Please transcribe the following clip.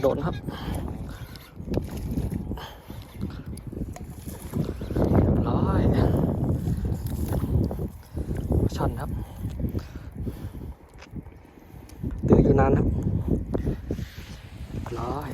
โดนครับร้อยช่อนครับ ตื่นอยู่นานครับร้อย